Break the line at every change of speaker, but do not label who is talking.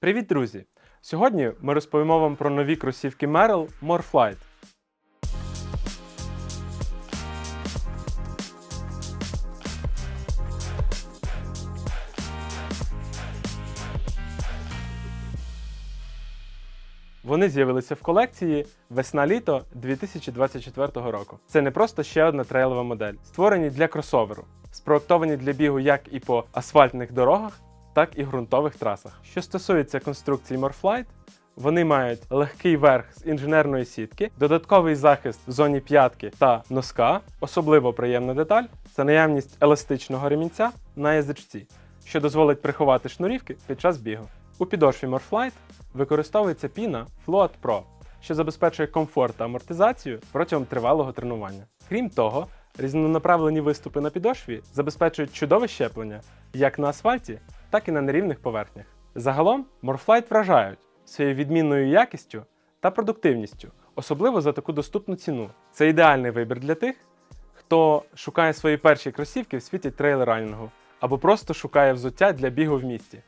Привіт, друзі! Сьогодні ми розповімо вам про нові кросівки Merrell Moreflight. Вони з'явилися в колекції весна-літо 2024 року. Це не просто ще одна трейлова модель, створені для кросоверу, спроектовані для бігу як і по асфальтних дорогах, так і ґрунтових трасах. Що стосується конструкції Moreflight, вони мають легкий верх з інженерної сітки, додатковий захист в зоні п'ятки та носка. Особливо приємна деталь це наявність еластичного ремінця на язичці, що дозволить приховати шнурівки під час бігу. У підошві Moreflight використовується піна Float Pro, що забезпечує комфорт та амортизацію протягом тривалого тренування. Крім того, різнонаправлені виступи на підошві забезпечують чудове щеплення як на асфальті, так і на нерівних поверхнях. Загалом Morflight вражають своєю відмінною якістю та продуктивністю, особливо за таку доступну ціну. Це ідеальний вибір для тих, хто шукає свої перші кросівки в світі трейлранінгу або просто шукає взуття для бігу в місті.